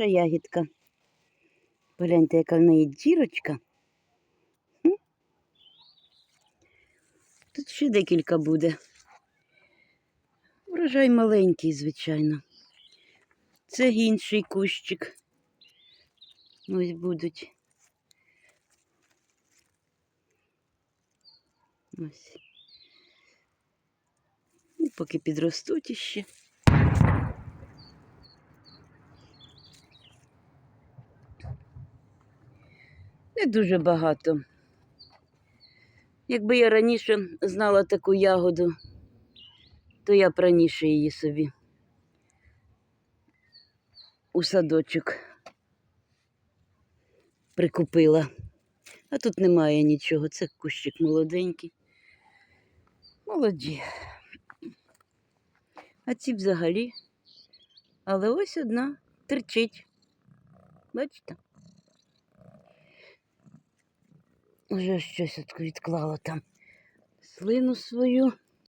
перша ягідка. Погляньте, яка в неї дірочка. Тут ще декілька буде. Врожай маленький, звичайно. Це інший кущик. Ось будуть. Ось. І поки підростуть іще. Не дуже багато. Якби я раніше знала таку ягоду, то я б раніше її собі у садочок прикупила. А тут немає нічого, це кущик молоденький. Молоді. А ці взагалі. Але ось одна терчить. Бачите? Уже щось відклала там слину свою.